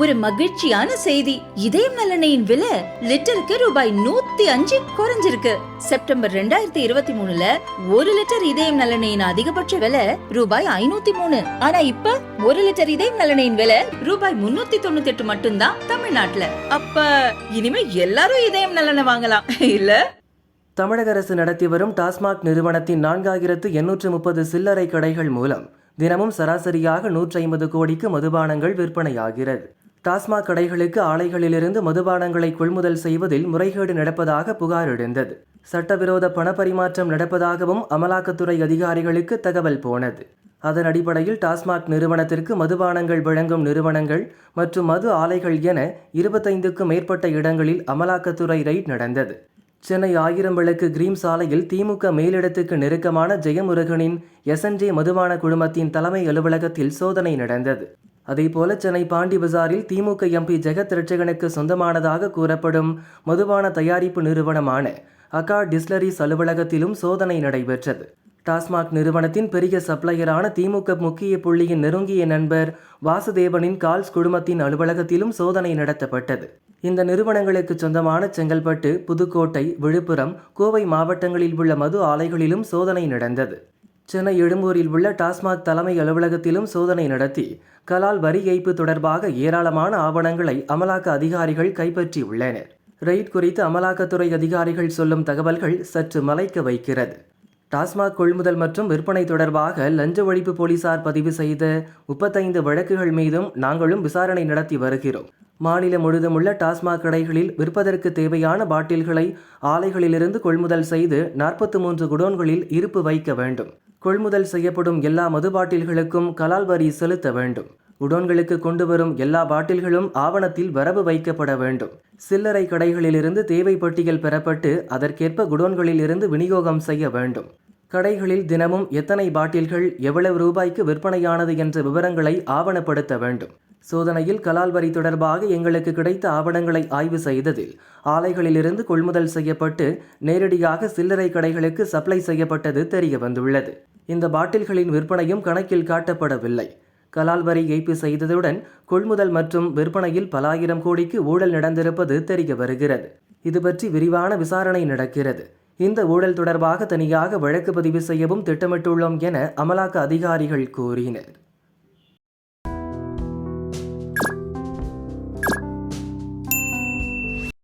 ஒரு மகிழ்ச்சியான செய்தி. இதயம் நலனையின் விலை லிட்டருக்கு ரூபாய் நூத்தி அஞ்சு குறைஞ்சிருக்கு. செப்டம்பர் ரெண்டாயிரத்தி இருபத்தி மூணுல ஒரு லிட்டர் இதயம் நலனையின் அதிகபட்ச விலை ரூபாய் ஐநூத்தி மூணு. ஆனா இப்ப ஒரு லிட்டர் இதயம் நலனையின் விலை ரூபாய் முன்னூத்தி தொண்ணூத்தி எட்டு மட்டும்தான் தமிழ்நாட்டுல. அப்ப இனிமே எல்லாரும் இதயம் நலனை வாங்கலாம். இல்ல? தமிழக அரசு நடத்தி வரும் டாஸ்மாக் நிறுவனத்தின் நான்காயிரத்து எண்ணூற்று முப்பது சில்லறை கடைகள் மூலம் தினமும் சராசரியாக நூற்றி ஐம்பது கோடிக்கு மதுபானங்கள் விற்பனையாகிறது. டாஸ்மாக் கடைகளுக்கு ஆலைகளிலிருந்து மதுபானங்களை கொள்முதல் செய்வதில் முறைகேடு நடப்பதாக புகார் எழுந்தது. சட்டவிரோத பணப்பரிமாற்றம் நடப்பதாகவும் அமலாக்கத்துறை அதிகாரிகளுக்கு தகவல் போனது. அதன் அடிப்படையில் டாஸ்மாக் நிறுவனத்திற்கு மதுபானங்கள் வழங்கும் நிறுவனங்கள் மற்றும் மது ஆலைகள் என இருபத்தைந்துக்கும் மேற்பட்ட இடங்களில் அமலாக்கத்துறை ரெய்ட் நடந்தது. சென்னை ஆயிரம் விளக்கு கிரீம் சாலையில் திமுக மேலிடத்துக்கு நெருக்கமான ஜெயமுருகனின் எஸ்என்ஜே மதுபான குழுமத்தின் தலைமை அலுவலகத்தில் சோதனை நடந்தது. அதேபோல சென்னை பாண்டி பஜாரில் திமுக எம்பி ஜெகத் ரட்சகனுக்கு சொந்தமானதாக கூறப்படும் மதுபான தயாரிப்பு நிறுவனமான அகா டிஸ்லரிஸ் அலுவலகத்திலும் சோதனை நடைபெற்றது. டாஸ்மாக் நிறுவனத்தின் பெரிய சப்ளையரான திமுக முக்கிய புள்ளியின் நெருங்கிய நண்பர் வாசுதேவனின் கால்ஸ் குழுமத்தின் அலுவலகத்திலும் சோதனை நடத்தப்பட்டது. இந்த நிறுவனங்களுக்கு சொந்தமான செங்கல்பட்டு புதுக்கோட்டை விழுப்புரம் கோவை மாவட்டங்களில் உள்ள மது ஆலைகளிலும் சோதனை நடந்தது. சென்னை எழும்பூரில் உள்ள டாஸ்மாக் தலைமை அலுவலகத்திலும் சோதனை நடத்தி கலால் வரி ஏய்ப்பு தொடர்பாக ஏராளமான ஆவணங்களை அமலாக்க அதிகாரிகள் கைப்பற்றியுள்ளனர். ரெய்ட் குறித்து அமலாக்கத்துறை அதிகாரிகள் சொல்லும் தகவல்கள் சற்று மலைக்க வைக்கிறது. டாஸ்மாக் கொள்முதல் மற்றும் விற்பனை தொடர்பாக லஞ்ச ஒழிப்பு போலீசார் பதிவு செய்த முப்பத்தைந்து வழக்குகள் மீதும் நாங்களும் விசாரணை நடத்தி வருகிறோம். மாநிலம் முழுதும் உள்ள டாஸ்மாக் கடைகளில் விற்பதற்கு தேவையான பாட்டில்களை ஆலைகளிலிருந்து கொள்முதல் செய்து நாற்பத்தி மூன்று குடோன்களில் இருப்பு வைக்க வேண்டும். கொள்முதல் செய்யப்படும் எல்லா மது பாட்டில்களுக்கும் கலால் வரி செலுத்த வேண்டும். குடோன்களுக்கு கொண்டு வரும் எல்லா பாட்டில்களும் ஆவணத்தில் வரவு வைக்கப்பட வேண்டும். சில்லறை கடைகளிலிருந்து தேவை பட்டியல் பெறப்பட்டு அதற்கேற்ப குடோன்களில் இருந்து விநியோகம் செய்ய வேண்டும். கடைகளில் தினமும் எத்தனை பாட்டில்கள் எவ்வளவு ரூபாய்க்கு விற்பனையானது என்ற விவரங்களை ஆவணப்படுத்த வேண்டும். சோதனையில் கலால் வரி தொடர்பாக எங்களுக்கு கிடைத்த ஆவணங்களை ஆய்வு செய்ததில் ஆலைகளிலிருந்து கொள்முதல் செய்யப்பட்டு நேரடியாக சில்லறை கடைகளுக்கு சப்ளை செய்யப்பட்டது தெரிய வந்துள்ளது இந்த பாட்டில்களின் விற்பனையும் கணக்கில் காட்டப்படவில்லை. கலால் வரி ஏய்ப்பு செய்ததுடன் கொள்முதல் மற்றும் விற்பனையில் பல ஆயிரம் கோடிக்கு ஊழல் நடந்திருப்பது தெரிய வருகிறது. இது பற்றி விரிவான விசாரணை நடக்கிறது. இந்த ஊழல் தொடர்பாக தனியாக வழக்கு பதிவு செய்யவும் திட்டமிட்டுள்ளோம் என அமலாக்க அதிகாரிகள் கூறினர்.